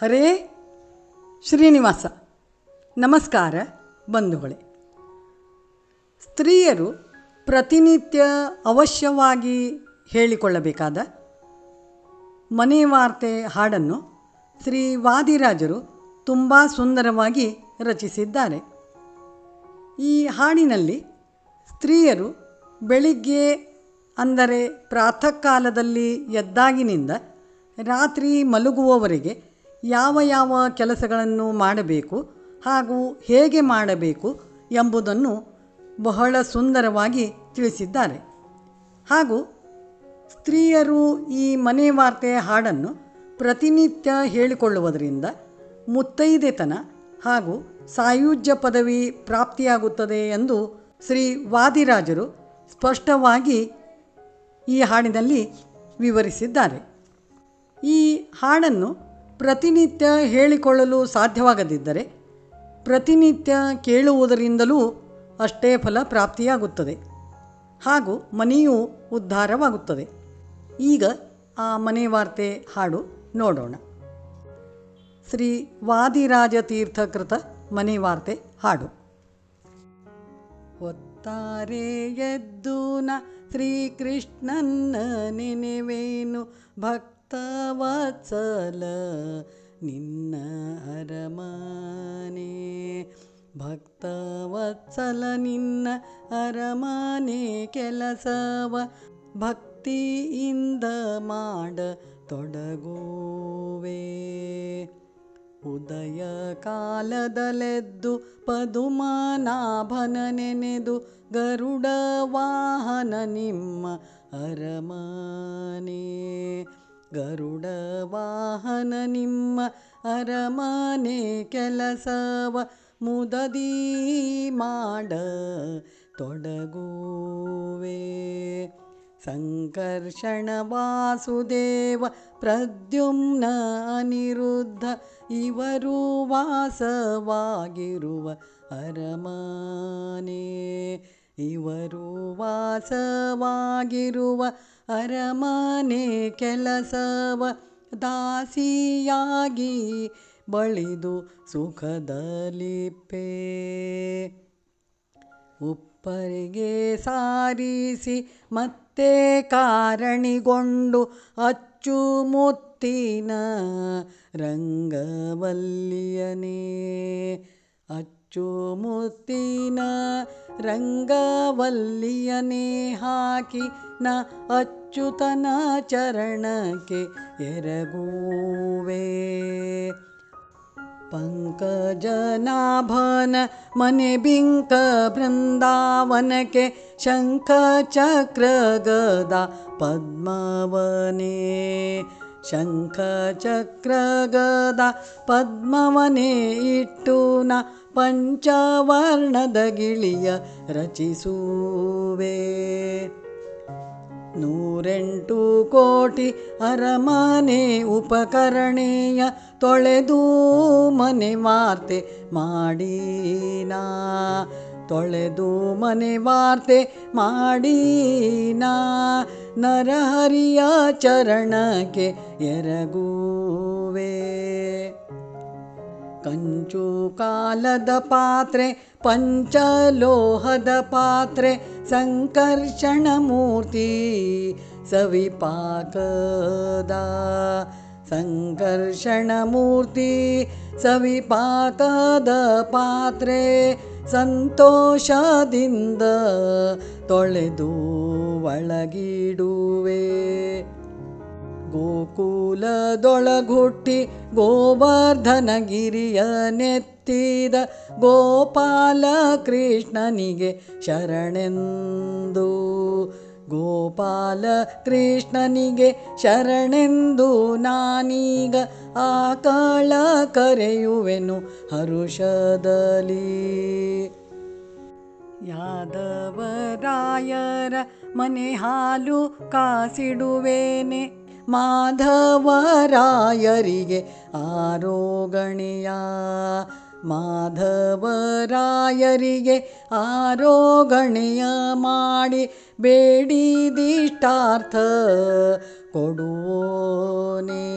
ಹರೇ ಶ್ರೀನಿವಾಸ. ನಮಸ್ಕಾರ ಬಂಧುಗಳೇ. ಸ್ತ್ರೀಯರು ಪ್ರತಿನಿತ್ಯ ಅವಶ್ಯವಾಗಿ ಹೇಳಿಕೊಳ್ಳಬೇಕಾದ ಮನೆ ವಾರ್ತೆ ಹಾಡನ್ನು ಶ್ರೀ ವಾದಿರಾಜರು ತುಂಬ ಸುಂದರವಾಗಿ ರಚಿಸಿದ್ದಾರೆ. ಈ ಹಾಡಿನಲ್ಲಿ ಸ್ತ್ರೀಯರು ಬೆಳಿಗ್ಗೆ ಅಂದರೆ ಪ್ರಾತಃ ಕಾಲದಲ್ಲಿ ಎದ್ದಾಗಿನಿಂದ ರಾತ್ರಿ ಮಲಗುವವರೆಗೆ ಯಾವ ಯಾವ ಕೆಲಸಗಳನ್ನು ಮಾಡಬೇಕು ಹಾಗೂ ಹೇಗೆ ಮಾಡಬೇಕು ಎಂಬುದನ್ನು ಬಹಳ ಸುಂದರವಾಗಿ ತಿಳಿಸಿದ್ದಾರೆ. ಹಾಗೂ ಸ್ತ್ರೀಯರು ಈ ಮನೆ ವಾರ್ತೆ ಹಾಡನ್ನು ಪ್ರತಿನಿತ್ಯ ಹೇಳಿಕೊಳ್ಳುವುದರಿಂದ ಮುತ್ತೈದೆತನ ಹಾಗೂ ಸಾಯುಜ್ಯ ಪದವಿ ಪ್ರಾಪ್ತಿಯಾಗುತ್ತದೆ ಎಂದು ಶ್ರೀ ವಾದಿರಾಜರು ಸ್ಪಷ್ಟವಾಗಿ ಈ ಹಾಡಿನಲ್ಲಿ ವಿವರಿಸಿದ್ದಾರೆ. ಈ ಹಾಡನ್ನು ಪ್ರತಿನಿತ್ಯ ಹೇಳಿಕೊಳ್ಳಲು ಸಾಧ್ಯವಾಗದಿದ್ದರೆ ಪ್ರತಿನಿತ್ಯ ಕೇಳುವುದರಿಂದಲೂ ಅಷ್ಟೇ ಫಲ ಪ್ರಾಪ್ತಿಯಾಗುತ್ತದೆ. ಹಾಗೂ ಮನೆಯೂ ಉದ್ಧಾರವಾಗುತ್ತದೆ. ಈಗ ಆ ಮನೆ ವಾರ್ತೆ ಹಾಡು ನೋಡೋಣ. ಶ್ರೀ ವಾದಿರಾಜ ತೀರ್ಥಕೃತ ಮನೆ ವಾರ್ತೆ ಹಾಡು. ಒತ್ತಾರೆ ಎದ್ದು ನ ಶ್ರೀಕೃಷ್ಣನ್ನ ನೆನೆವೇನು ಭಕ್ತವತ್ಸಲ ನಿನ್ನ ಅರಮನೆ ಭಕ್ತವತ್ಸಲ ನಿನ್ನ ಅರಮನೆ ಕೆಲಸವ ಭಕ್ತಿಯಿಂದ ಮಾಡ ತೊಡಗುವೆ ಉದಯ ಕಾಲದಲೆದ್ದು ಪದುಮನಾಭನ ನೆನೆದು ಗರುಡ ವಾಹನ ನಿಮ್ಮ ಅರಮನೆ ಗರುಡ ವಾಹನ ನಿಮ್ಮ ಅರಮನೆ ಕೆಲಸವ ಮುದದಿ ಮಾಡ ತೊಡಗುವೆ. ಸಂಕರ್ಷಣ ವಾಸುದೇವ ಪ್ರದ್ಯುಮ್ನ ಅನಿರುದ್ಧ ಇವರು ವಾಸವಾಗಿರುವ ಅರಮನೆ. ಇವರು ವಾಸವಾಗಿರುವ ಅರಮನೆ ಕೆಲಸವ ದಾಸಿಯಾಗಿ ಬಳಿದು ಸುಖದಲಿಪ್ಪೆ ಉಪ್ಪರಿಗೆ ಸಾರಿಸಿ ಮತ್ತೆ ಕಾರಣಿಗೊಂಡು ಅಚ್ಚುಮುತ್ತಿನ ರಂಗವಲ್ಲಿಯನೇ. ಅಚ್ಚುಮುತ್ತಿನ ರಂಗವಲ್ಲಿಯನೇ ಹಾಕಿ ನ ಅಚ್ಚುತನ ಚರಣಕ್ಕೆ ಎರಗುವೆ ಪಂಕಜನಾಭನ ಮನೆ ಬಿಂಕ ಬೃಂದಾವನಕ್ಕೆ ಶಂಖ ಚಕ್ರ ಶಂಖ ಚಕ್ರ ಗದ ಪದ್ಮವನೇ ಇಟ್ಟು ನ ಪಂಚವರ್ಣದ ಗಿಳಿಯ ರಚಿಸುವೆ. ನೂರೆಂಟು ಕೋಟಿ ಅರಮನೆ ಉಪಕರಣೀಯ ತೊಳೆದು ಮನೆ ವಾರ್ತೆ ಮಾಡೀನಾ. ತೊಳೆದು ಮನೆ ವಾರ್ತೆ ಮಾಡೀನಾ ನರಹರಿಯ ಚರಣಕ್ಕೆ ಎರಗುವೆ ಕಂಚು ಕಾಲದ ಪಾತ್ರೆ ಪಂಚಲೋಹದ ಪಾತ್ರೆ ಸಂಕರ್ಷಣ ಮೂರ್ತಿ ಸವಿಪಾಕದ ಸಂಕರ್ಷಣ ಮೂರ್ತಿ ಸವಿಪಾಕದ ಪಾತ್ರೆ ಸಂತೋಷದಿಂದ ತೊಳೆದು ಒಳಗಿಡುವೆ. ಗೋಕುಲದೊಳಗುಟ್ಟಿ ಗೋವರ್ಧನಗಿರಿಯ ನೆತ್ತಿದ ಗೋಪಾಲ ಕೃಷ್ಣನಿಗೆ ಶರಣೆಂದು ಗೋಪಾಲ ಕೃಷ್ಣನಿಗೆ ಶರಣೆಂದು ನಾನೀಗ ಆಕಳ ಕರೆಯುವೆನು ಹರುಷದಲ್ಲಿ. ಯಾದವರಾಯರ ಮನೆ ಹಾಲು ಕಾಸಿಡುವೇನೆ ಮಾಧವರಾಯರಿಗೆ ಆರೋಗಣೆಯ? ಮಾಧವರಾಯರಿಗೆ ಆರೋಗಣೆಯ ಮಾಡಿ ಬೇಡಿದಿಷ್ಟಾರ್ಥ ಕೊಡುವೋನೇ.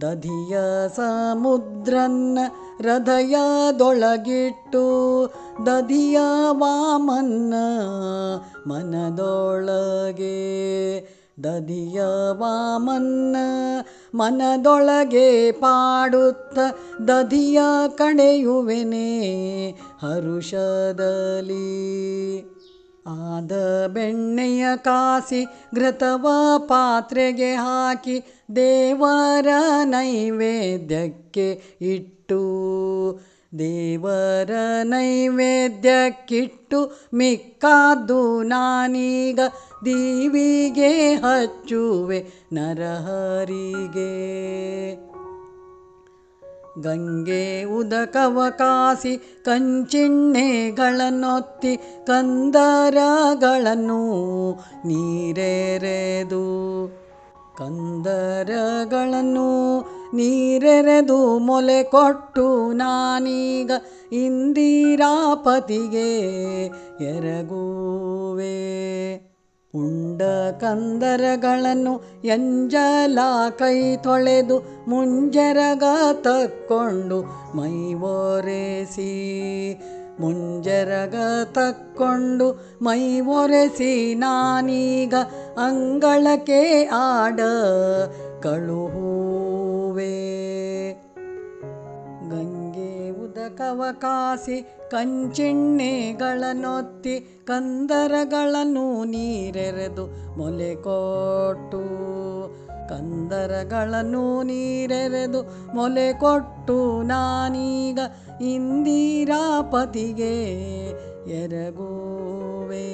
ದಧಿಯ ಸಮುದ್ರನ್ನ ಹೃದಯದೊಳಗಿಟ್ಟು ದಧಿಯ ವಾಮನ್ನ ಮನದೊಳಗೆ ದಧಿಯ ವಾಮನ್ನ ಮನದೊಳಗೆ ಪಾಡುತ್ತ ದದಿಯ ಕಡೆಯುವೆನೆ ಹರುಷದಲ್ಲಿ. ಆದ ಬೆಣ್ಣೆಯ ಕಾಸಿ ಘೃತವ ಪಾತ್ರೆಗೆ ಹಾಕಿ ದೇವರ ನೈವೇದ್ಯಕ್ಕೆ ಇಟ್ಟು ದೇವರ ನೈವೇದ್ಯ ನೈವೇದ್ಯಕ್ಕಿಟ್ಟು ಮಿಕ್ಕಾದ್ದು ನಾನೀಗ ದೀವಿಗೆ ಹಚ್ಚುವೆ ನರಹರಿಗೆ. ಗಂಗೆ ಉದಕವ ಕಾಸಿ ಕಂಚಿಣ್ಣೆಗಳನ್ನೊತ್ತಿ ಕಂದರಗಳನ್ನು ನೀರೆರೆದು ಕಂದರಗಳನ್ನು ನೀರೆರೆದು ಮೊಲೆ ಕೊಟ್ಟು ನಾನೀಗ ಇಂದಿರಾಪತಿಗೆ ಎರಗುವೆ. ಉಂಡ ಕಂದರಗಳನ್ನು ಎಂಜಲ ಕೈ ತೊಳೆದು ಮುಂಜರಗ ತಕ್ಕೊಂಡು ಮೈ ಒರೆಸಿ ಮುಂಜರಗ ತಕ್ಕೊಂಡು ಮೈ ಒರೆಸಿ ನಾನೀಗ ಅಂಗಳಕ್ಕೆ ಆಡ ಕಳುಹುವೆ ಗಂಗೆ ಉದಕವ ಕಾಸಿ ಕಂಚಿಣ್ಣೆಗಳನ್ನೊತ್ತಿ ಕಂದರಗಳನ್ನು ನೀರೆರೆದು ಮೊಲೆ ಕೊಟ್ಟು ಕಂದರಗಳನ್ನು ನೀರೆರೆದು ಮೊಲೆ ಕೊಟ್ಟು ನಾನೀಗ ಇಂದಿರಾಪತಿಗೆ ಎರಗುವೆ.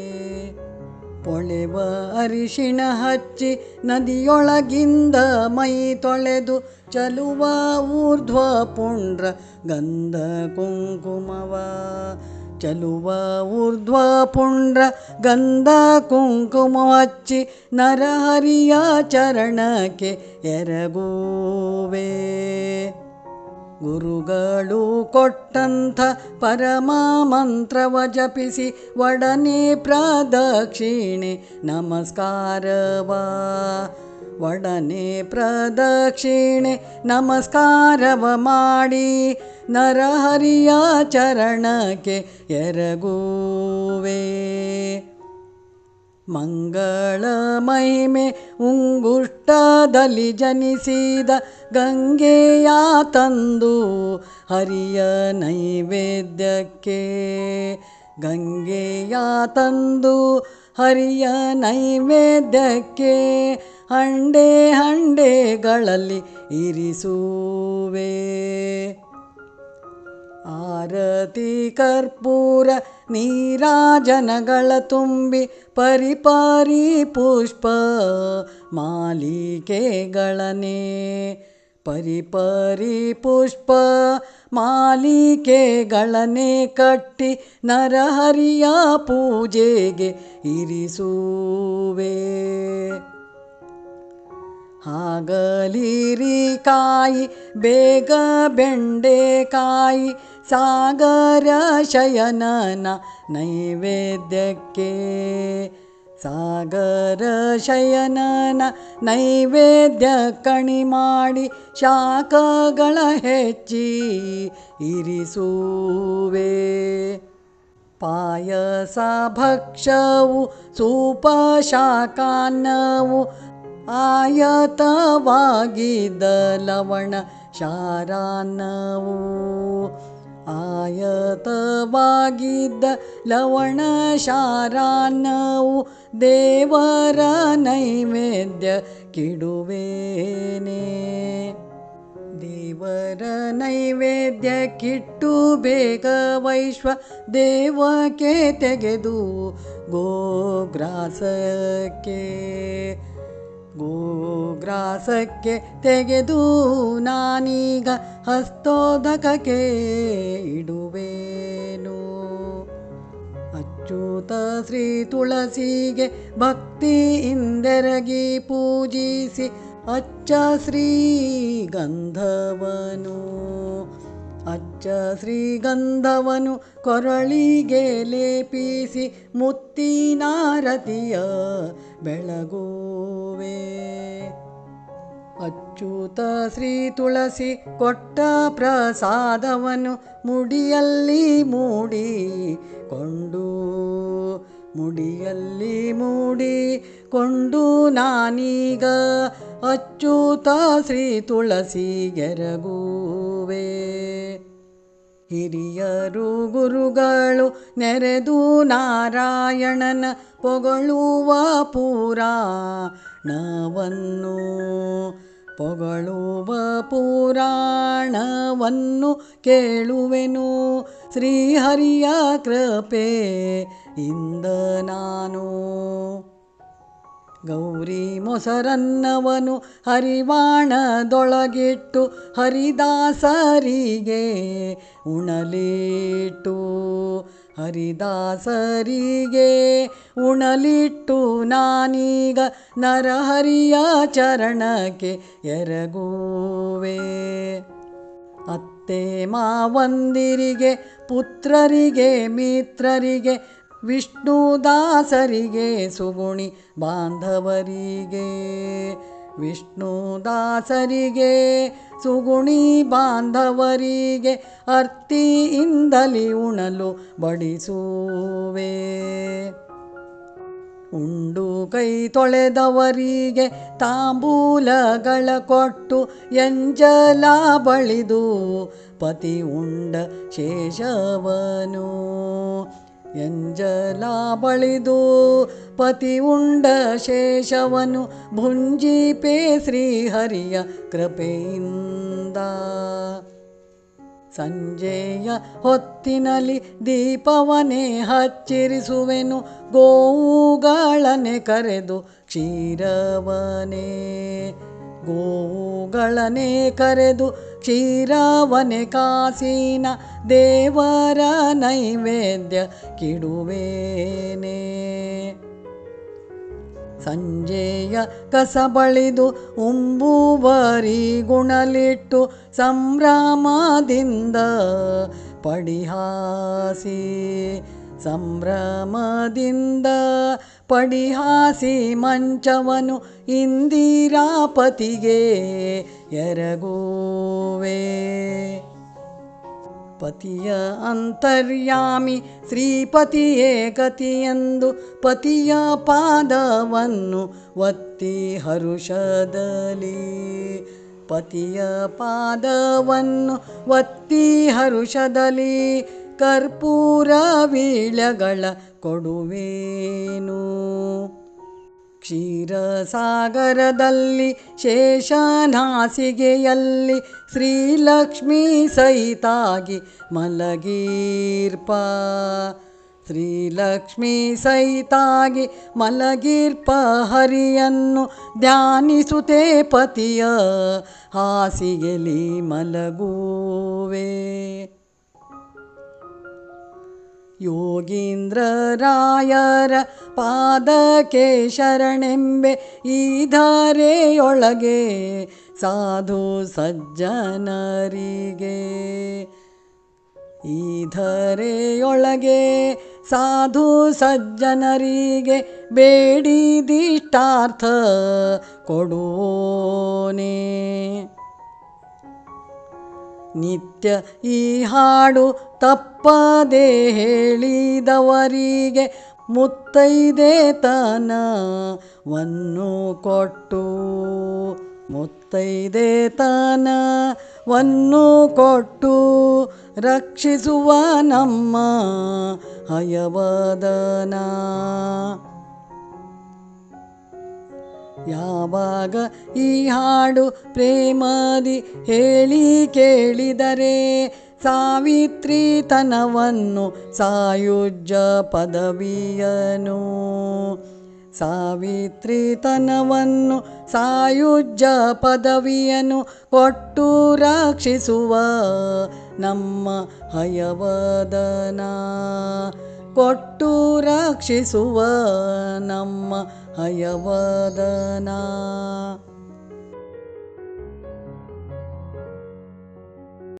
ಪೊಳೆವ ಅರಿಶಿಣ ಹಚ್ಚಿ ನದಿಯೊಳಗಿಂದ ಮೈ ತೊಳೆದು ಚಲುವ ಊರ್ಧ್ವ ಪುಂಡ್ರ ಗಂಧ ಕುಂಕುಮವ. ಚಲುವ ಊರ್ಧ್ವ ಪುಂಡ್ರ ಗಂಧ ಕುಂಕುಮ ಹಚ್ಚಿ ನರಹರಿಯ ಚರಣಕ್ಕೆ ಎರಗುವೆ. ಗುರುಗಳು ಕೊಟ್ಟಂಥ ಪರಮ ಮಂತ್ರವ ಜಪಿಸಿ ಒಡನೆ ಪ್ರದಕ್ಷಿಣೆ ನಮಸ್ಕಾರವ. ಒಡನೆ ಪ್ರದಕ್ಷಿಣೆ ನಮಸ್ಕಾರವ ಮಾಡಿ ನರಹರಿಯ ಚರಣಕ್ಕೆ ಎರಗುವೆ. ಮಂಗಳ ಮಹಿಮೆ ಉಂಗುಷ್ಟದಲ್ಲಿ ಜನಿಸಿದ ಗಂಗೆಯ ತಂದು ಹರಿಯ ನೈವೇದ್ಯಕ್ಕೆ. ಗಂಗೆಯ ತಂದು ಹರಿಯ ನೈವೇದ್ಯಕ್ಕೆ ಹಂಡೆ ಹಂಡೆಗಳಲ್ಲಿ ಇರಿಸುವೆ. ಆರತಿ ಕರ್ಪೂರ ನೀರಾಜನಗಳ ತುಂಬಿ ಪರಿಪಾರಿ ಪುಷ್ಪ ಮಾಲಿಕೆಗಳನೆ ಪರಿಪರಿ ಪುಷ್ಪ ಮಾಲಿಕೆಗಳನೆ ಕಟ್ಟಿ ನರಹರಿಯ ಪೂಜೆಗೆ ಇರಿಸುವೆ. ಹಾಗಲಿರಿ ಕಾಯಿ, ಬೇಗ ಬೆಂಡೆಕಾಯಿ ಸಾಗರ ಶಯನನ ನೈವೇದ್ಯಕ್ಕೆ. ಸಾಗರ ಶಯನನ ನೈವೇದ್ಯ ಕಣಿ ಮಾಡಿ ಶಾಖಗಳ ಹೆಚ್ಚಿ ಇರಿಸುವೆ. ಪಾಯಸ ಭಕ್ಷವು ಸೂಪ ಶಾಖಾನ್ನವು, ಆಯತವಾಗಿದ್ದ ಲವಣ, ಶಾರಾನ್ನವು. ಆಯತವಾಗಿದ್ದ ಲವಣ ಶಾರಾನ್ನವು ದೇವರ ನೈವೇದ್ಯ ಕಿಡುವೇನೆ ದೇವರ ನೈವೇದ್ಯ ಕಿಟ್ಟು ಬೇಗ ವೈಶ್ವ ದೇವಕ್ಕೆ ತೆಗೆದು ಗೋಗ್ರಾಸಕ್ಕೆ ಗೋಗ್ರಾಸಕ್ಕೆ ತೆಗೆದು ನಾನೀಗ ಹಸ್ತೋದಕಕ್ಕೆ ಇಡುವೇನು. ಅಚ್ಯುತ ಶ್ರೀ ತುಳಸಿಗೆ ಭಕ್ತಿ ಭಕ್ತಿಯಿಂದೆರಗಿ ಪೂಜಿಸಿ ಅಚ್ಚ ಶ್ರೀಗಂಧವನು ಅಚ್ಚ ಶ್ರೀಗಂಧವನು ಕೊರಳಿಗೆ ಲೇಪಿಸಿ ಮುತ್ತಿನಾರತಿಯ ಬೆಳಗುವೆ. ಅಚ್ಚೂತ ಶ್ರೀ ತುಳಸಿ ಕೊಟ್ಟ ಪ್ರಸಾದವನು ಮುಡಿಯಲ್ಲಿ ಮೂಡಿ ಕೊಂಡು ಮುಡಿಯಲ್ಲಿ ಮೂಡಿ ಕೊಂಡು ನಾನೀಗ ಅಚ್ಚುತ ಶ್ರೀ ತುಳಸಿ ಗೆರಗುವೆ ಹಿರಿಯರು ಗುರುಗಳು ನೆರೆದು ನಾರಾಯಣನ ಪೊಗಳುವ ಪುರಾಣವನ್ನು ಪೊಗಳುವ ಪುರಾಣವನ್ನು ಕೇಳುವೆನು ಶ್ರೀಹರಿಯ ಕೃಪೆ ಇಂದ ನಾನು ಗೌರಿ ಮೊಸರನ್ನವನು ಹರಿವಾಣದೊಳಗಿಟ್ಟು ಹರಿದಾಸರಿಗೆ ಉಣಲಿಟ್ಟು ಹರಿದಾಸರಿಗೆ ಉಣಲಿಟ್ಟು ನಾನೀಗ ನರಹರಿಯ ಚರಣಕ್ಕೆ ಎರಗುವೆ. ಅತ್ತೆ ಮಾವಂದಿರಿಗೆ, ಪುತ್ರರಿಗೆ, ಮಿತ್ರರಿಗೆ ವಿಷ್ಣುದಾಸರಿಗೆ ಸುಗುಣಿ ಬಾಂಧವರಿಗೆ. ವಿಷ್ಣುದಾಸರಿಗೆ ಸುಗುಣಿ ಬಾಂಧವರಿಗೆ ಅರ್ತಿಯಿಂದಲಿ ಉಣಲು ಬಡಿಸುವೆ. ಉಂಡು ಕೈ ತೊಳೆದವರಿಗೆ ತಾಂಬೂಲಗಳ ಕೊಟ್ಟು ಎಂಜಲ ಬಳಿದು ಪತಿ ಉಂಡ ಶೇಷವನು. ಎಂಜಲ ಬಳಿದು ಪತಿ ಉಂಡ ಶೇಷವನು ಭುಂಜಿಪೆ ಶ್ರೀಹರಿಯ ಕೃಪೆಯಿಂದ. ಸಂಜೆಯ ಹೊತ್ತಿನಲ್ಲಿ ದೀಪವನೇ ಹಚ್ಚಿರಿಸುವೆನು, ಗೋವುಗಳನೆ ಕರೆದು ಕ್ಷೀರವನೇ, ಗೋವುಗಳನೆ ಕರೆದು ಕ್ಷೀರವನೆ ಕಾಸಿನ ದೇವರ ನೈವೇದ್ಯ ಕಿಡುವೇನೆ. ಸಂಜೆಯ ಕಸ ಬಳಿದು ಉಂಬುವರಿ ಗುಣಲಿಟ್ಟು ಸಂಭ್ರಮದಿಂದ ಪಡಿಹಾಸಿ ಸಂಭ್ರಮದಿಂದ ಪಡಿಹಾಸಿ ಮಂಚವನು ಇಂದಿರಾಪತಿಗೆ ಎರಗುವೆ. ಪತಿಯ ಅಂತರ್ಯಾಮಿ ಶ್ರೀಪತಿಯೇ ಗತಿಯೆಂದು ಪತಿಯ ಪಾದವನ್ನು ಒತ್ತಿ ಹರುಷದಲ್ಲಿ. ಪತಿಯ ಪಾದವನ್ನು ಒತ್ತಿ ಹರುಷದಲ್ಲಿ ಕರ್ಪೂರ ವೀಳ್ಯಗಳ ಕೊಡುವೇನು. ಕ್ಷೀರಸಾಗರದಲ್ಲಿ ಶೇಷನಾಸಿಗೆಯಲ್ಲಿ ಶ್ರೀಲಕ್ಷ್ಮೀ ಸಹಿತಾಗಿ ಮಲಗೀರ್ಪ. ಶ್ರೀಲಕ್ಷ್ಮೀ ಸಹಿತಾಗಿ ಮಲಗೀರ್ಪ ಹರಿಯನ್ನು ಧ್ಯಾನಿಸುತ್ತೆ ಪತಿಯ ಹಾಸಿಗೆಲಿ ಮಲಗುವೆ. ಯೋಗೀಂದ್ರರಾಯರ ಪಾದಕ್ಕೆ ಶರಣೆಂಬೆ ಈ ಧಾರೆಯೊಳಗೆ ಸಾಧು ಸಜ್ಜನರಿಗೆ. ಈ ಧರೆಯೊಳಗೆ ಸಾಧು ಸಜ್ಜನರಿಗೆ ಬೇಡಿದಿಷ್ಟಾರ್ಥ ಕೊಡೋನೆ ನಿತ್ಯ ಈ ಹಾಡು ತಪ್ಪದೆ ಹೇಳಿದವರಿಗೆ ಮುತ್ತೈದೆತನವನ್ನು ಕೊಟ್ಟು ಮುತ್ತೈದೆತನವನ್ನು ಕೊಟ್ಟು ರಕ್ಷಿಸುವ ನಮ್ಮ ಹಯವದನ. ಯಾವಾಗ ಈ ಹಾಡು ಪ್ರೇಮಾದಿ ಹೇಳಿ ಕೇಳಿದರೆ ಸಾವಿತ್ರಿತನವನ್ನು ಸಾಯುಜ್ಯ ಪದವಿಯನು. ಸಾವಿತ್ರಿತನವನ್ನು ಸಾಯುಜ್ಯ ಪದವಿಯನು ಕೊಟ್ಟು ರಕ್ಷಿಸುವ ನಮ್ಮ ಹಯವದನ. ಕೊಟ್ಟು ರಕ್ಷಿಸುವ ನಮ್ಮ ಹಯವದನ.